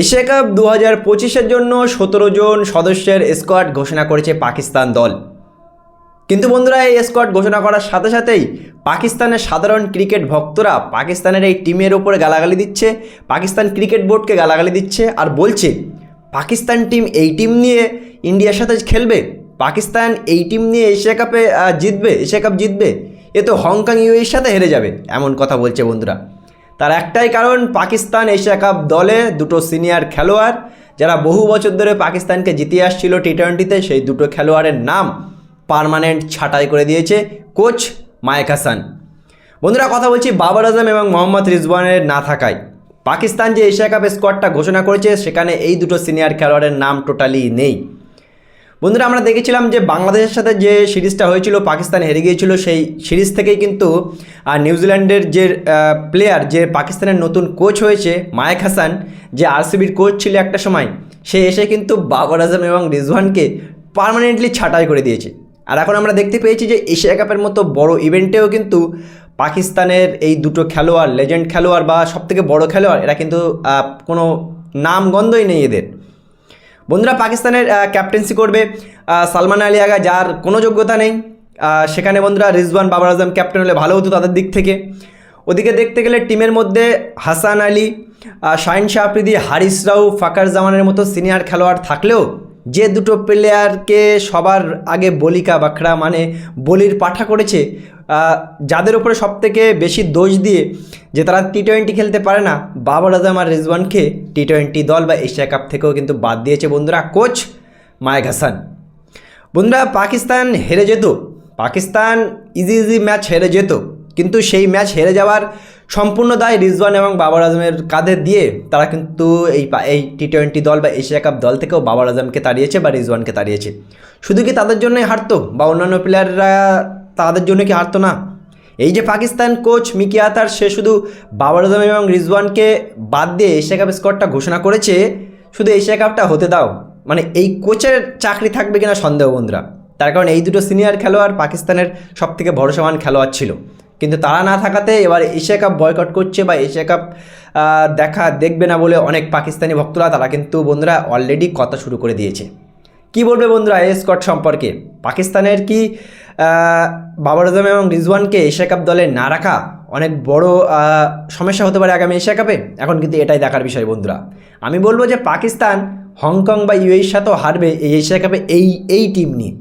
Asia cup দু হাজার পঁচিশের জন্য সতেরো জন সদস্যের স্কোয়াড ঘোষণা করেছে পাকিস্তান দল। কিন্তু বন্ধুরা, এই স্কোয়াড ঘোষণা করার সাথে সাথেই পাকিস্তানের সাধারণ ক্রিকেট ভক্তরা পাকিস্তানের এই টিমের ওপরে গালাগালি দিচ্ছে, পাকিস্তান ক্রিকেট বোর্ডকে গালাগালি দিচ্ছে আর বলছে, পাকিস্তান টিম এই টিম নিয়ে ইন্ডিয়ার সাথে খেলবে, পাকিস্তান এই টিম নিয়ে এশিয়া কাপে জিতবে, এশিয়া কাপ জিতবে, এ তো হংকং ইউএর সাথে হেরে যাবে, এমন কথা বলছে বন্ধুরা। তার একটাই কারণ, পাকিস্তান এশিয়া কাপ দলে দুটো সিনিয়র খেলোয়াড় যারা বহু বছর ধরে পাকিস্তানকে জিতিয়ে আসছিল টি টোয়েন্টিতে সেই দুটো খেলোয়াড়ের নাম পার্মানেন্ট ছাঁটাই করে দিয়েছে কোচ মায়েক হাসান। বন্ধুরা, কথা বলছি বাবর আজম এবং মোহাম্মদ রিজওয়ানের না থাকায়। পাকিস্তান যে এশিয়া কাপ স্কোয়াডটা ঘোষণা করেছে, সেখানে এই দুটো সিনিয়র খেলোয়াড়ের নাম টোটালি নেই। বন্ধুরা আমরা দেখেছিলাম যে বাংলাদেশের সাথে যে সিরিজটা হয়েছিল পাকিস্তান হেরে গিয়েছিল সেই সিরিজ থেকেই কিন্তু আহ, নিউজিল্যান্ডের যে প্লেয়ার যে পাকিস্তানের নতুন কোচ হয়েছে মায়েক হাসান যে আরসিবির কোচ ছিল একটা সময় সে এসে কিন্তু বাবর আজম এবং রিজওয়ানকে পার্মানেন্টলি ছাঁটাই করে দিয়েছে। আর এখন আমরা দেখতে পেয়েছি যে এশিয়া কাপের মতো বড় ইভেন্টেও কিন্তু পাকিস্তানের এই দুটো খেলোয়াড় লেজেন্ড খেলোয়াড় বা সবথেকে বড় খেলোয়াড় এরা কিন্তু কোনো নাম গন্ধই নেই এদের। বন্ধুরা পাকিস্তানের ক্যাপ্টেন্সি করবে সালমান আলী আগা, যার কোনো যোগ্যতা নেই। সেখানে বন্ধুরা রিজওয়ান বাবার আজম ক্যাপ্টেন হলে ভালো হতো তাদের দিক থেকে। ওদিকে দেখতে গেলে টিমের মধ্যে হাসান আলী শাহিন শাহ আফ্রিদি হারিস রাউ ফাকার জামানের মতো সিনিয়র খেলোয়াড় থাকলেও যে দুটো প্লেয়ারকে সবার আগে বলিকা বাখড়া মানে বলির পাঠা করেছে যাদের উপরে সবথেকে বেশি দোষ দিয়ে যে তারা টি টোয়েন্টি খেলতে পারে না বাবর আজম আর রিজওয়ানকে টি টোয়েন্টি দল বা এশিয়া কাপ থেকেও কিন্তু বাদ দিয়েছে বন্ধুরা। কোচ মায়েক হাসান। বন্ধুরা, পাকিস্তান হেরে যেত। পাকিস্তান ইজি ইজি ম্যাচ হেরে যেত। কিন্তু সেই ম্যাচ হেরে যাওয়ার সম্পূর্ণ দায় রিজওয়ান এবং বাবর আজমের কাঁধে দিয়ে তারা কিন্তু এই এই টি টোয়েন্টি দল বা এশিয়া কাপ দল থেকেও বাবর আজমকে তাড়িয়েছে বা রিজওয়ানকে তাড়িয়েছে। শুধু কি তাদের জন্যই হারতো বা অন্যান্য প্লেয়াররা তাদের জন্য কি হারতো না? এই যে পাকিস্তান কোচ মিকি আতার, সে শুধু বাবর আজম এবং রিজওয়ানকে বাদ দিয়ে এশিয়া কাপ স্কোয়াডটা ঘোষণা করেছে, শুধু এশিয়া কাপটা হতে দাও। মানে এই কোচের চাকরি থাকবে কিনা সন্দেহ বন্ধুরা। তার কারণ এই দুটো সিনিয়র খেলোয়াড় পাকিস্তানের সব থেকে ভরসামান খেলোয়াড় ছিল। কিন্তু তারা না থাকাতে এবার এশিয়া কাপ বয়কট করছে বা এশিয়া কাপ দেখা দেখবে না বলে অনেক পাকিস্তানি ভক্তরা, তারা কিন্তু বন্ধুরা অলরেডি কথা শুরু করে দিয়েছে। কি বলবে বন্ধুরা এই স্কট সম্পর্কে? পাকিস্তানের কি বাবর আজম এবং রিজওয়ানকে এশিয়া কাপ দলে না রাখা অনেক বড় সমস্যা হতে পারে আগামী এশিয়া কাপে। এখন কিন্তু এটাই দেখার বিষয় বন্ধুরা। আমি বলব যে পাকিস্তান, হংকং বা ইউএর সাথেও হারবে এই এশিয়া কাপে এই এই টিম নিয়ে।